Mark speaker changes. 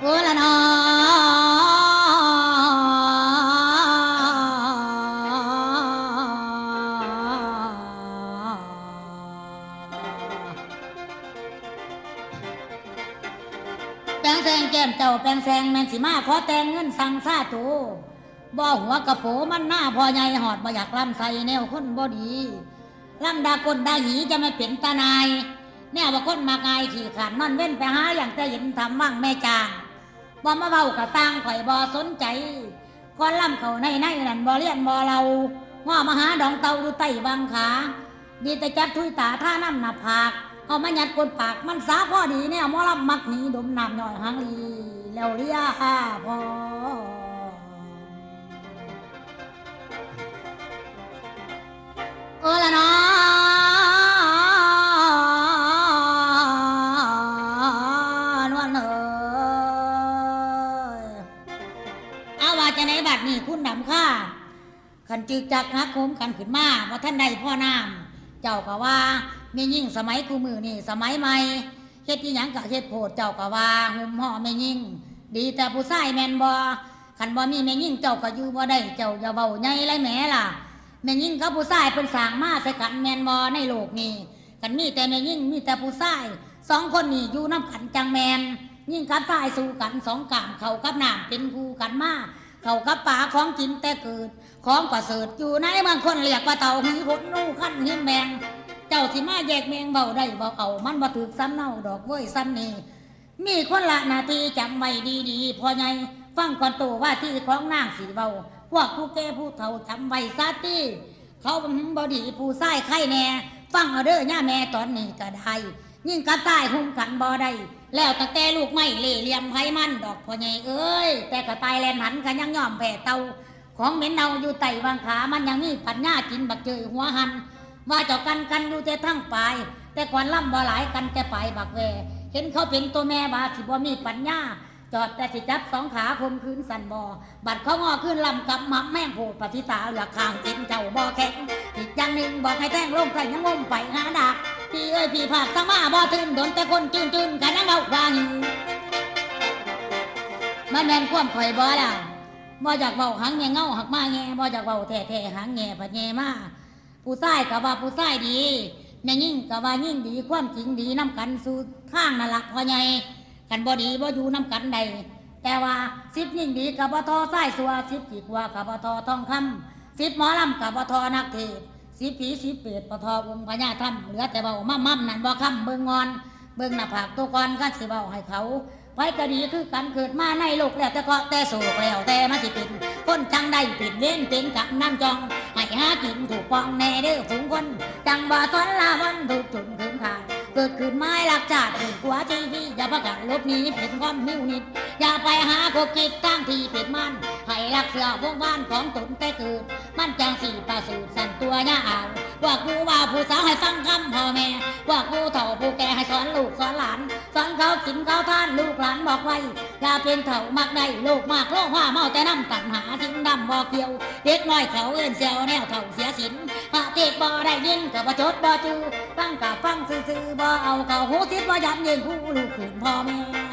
Speaker 1: โอละนอแปลงแซงแก้มเจ้าแปลงแซงแมนสีมาขอแต่งเงินสั่งซาตูบ่หัวกระโผมันหน้าพอใหญ่หอดบ่อยากล่ำใส่แนวคนบ่ดีล่ำดากลดาหีจะไม่เป็นตานาย แนวว่าคนมากายขี่ขาดนอนเว้นไปหาอย่างจะเห็นทำมั่งแม่จาง บ่มาเว้ากะสร้างข่อยบ่สนใจก่อนล่ำเขาในในนั่นบ่เลียนบ่เราว่ามาหาดองเตาดูไต้วังขาดีแต่จับทุยตาท่าน้ำหน้าผากเอามาหยัดกดปากมันสาพ่อดีเนี่ยหมอลำมักหนีดมน้ำหน่อยหางลีแล้วเลียห้าพอเออละเนาะ เอาว่าจะไหนบัดนี้คุณดำค่าขันจึกจักฮักโคมกันขึ้นมาว่าท่านใดพ่อน้ำเจ้าก็ว่ามียิ่งสมัยกูมือนี่สมัยใหม่เฮ็ดที่หยังกะเฮ็ดโพดเจ้าก็ว่าหุ่มห่อแม่ยิ่ง ดีแต่ผู้ชายแมนบ่คันบ่มีแม่ยิ่งเจ้าก็อยู่บ่ได้เจ้าอย่าเว้าใหญ่ไรแหมล่ะแม่ยิ่งกับผู้ชายเพิ่นสางมาใส่กันแมนบ่ในโลกนี้กันมีแต่แม่ยิ่งมีแต่ผู้ชายสองคนนี่อยู่น้ำกันจังแมนยิ่งกับชายสู้กันสองกามเขากับน้ำเป็นคู่กันมา เขากับป่าของกินแต่เกิด ของประเสริฐอยู่ในเมืองคนเรียกว่าเต่าหินหดนู่ขั้นหินแมง เจ้าสิมาแยกแมงเบาได้เบาเอามันบ่ถึกซ้ำเน่าดอกเว้ยซ้ำนี่มีคนละนาทีจำไว้ดีๆพอไงฟังก่อนโตว่าที่ของนางสีเบาพวกผู้แก่ผู้เฒ่าจำไว้ซาตีเขาบอดีผู้ใส่ไข่แน่ ฟังเอาเด้อย่าแม่ตอนนี้ก็ได้ยิ่งกระต่ายหุ้มกันบ่ได้แล้วตั้งแต่ลูกไม่เล่เหลี่ยมไผมันดอกพ่อใหญ่เอ้ยแต่กระต่ายแลนหันกันยังยอมแผ่เตาของเหม็นเน่าอยู่ไตวางขามันยังมีปัญญากินบักเจยหัวหันว่าเจ้ากันกันอยู่แต่ทั้งปลายแต่ก่อนล่ำบ่หลายกันแต่ปลายบักแวเห็นเขาเป็นตัวแม่บาสิบ่มีปัญญา จอดแต่สิจับสองขาคมคืนสันบอ บัดเขางอขึ้นลำกับมักแม่งโหดปฏิตาเหลือข้างกินเจ้าบ่แข็งอีกอย่างหนึ่งบอกให้แท่งลงใส่ยังงมไปหาดาบพี่เอ้ยพี่ผากสังมาบ่ตื่นโดนแต่คนจืนจืนกันยังเอาว่าหิวมันแม่นความข่อยบ่แล้วบ่อยากเบาหางแงเงาหักมาแงบ่อยากเบาแท้แท้หางแงผัดแงมาผู้ชายก็ว่าผู้ชายดีแม่ยิ่งก็ว่ายิ่งดีความจริงดีน้ำกันสู่ทางนั่นละพอใหญ่ กันบ่ดีบ่อยู่น้ำกันใดแต่ว่าสิบยิ่งดีกับบ่ทอไสายสัวสิบจีกว่ากับบ่ทอทองคำสิบหมอลำกับบ่ทอนักเทศสิบผีสิบเปรตบ่ทอองค์พญาธรรมเหลือแต่เบามั่มมั่มนั่นบ่คำเบิ่งงอน เบิ่งหน้าผากตัวกอนก็สิเบาให้เขาไปก็ดีคือกันเกิดมาในโลกแล้วแต่ก็แต่โศกแล้วแต่มาสิเป็นคนจังได้ปิดเล่นเป็นกับน้ำจองให้หากินถูกปองแน่เด้อฝูงคนจังบ่สนลาวันถูกจุนคืนขาด เกิดขึ้นไม้ลักชาติถูกหัวจีพี่อย่าประกาศลบหนี้เป็นความหิวนิด อย่าไปหาโคกิดตั้งที่เป็นมัน ให้รักเสือวงบ้านของตนแต่เกิด มันจังสี่ประสูตรสั่นตัวย่าเอาว่ากูว่าผู้สาวให้ฟังคำพ่อแม่ว่ากูเฒ่าผู้แก่ให้สอนลูกสอนหลานสอนเขากินเขาท่านลูกหลานบอกไว้อย่าเป็นเฒ่ามักได้ลูกมากโลกว่าเมาแต่น้ำตันหาทิ้งดำบอกเกี่ยวเด็กน้อยเขาเอื้นเสียวแนวเฒ่าเสียสินพระเทศบ่ได้ยินกับบ่จดบ่จือฟังกับฟังซื่อๆบ่เอาเขาหูซิดบ่ยับเยินผู้ลูกขืนพ่อแม่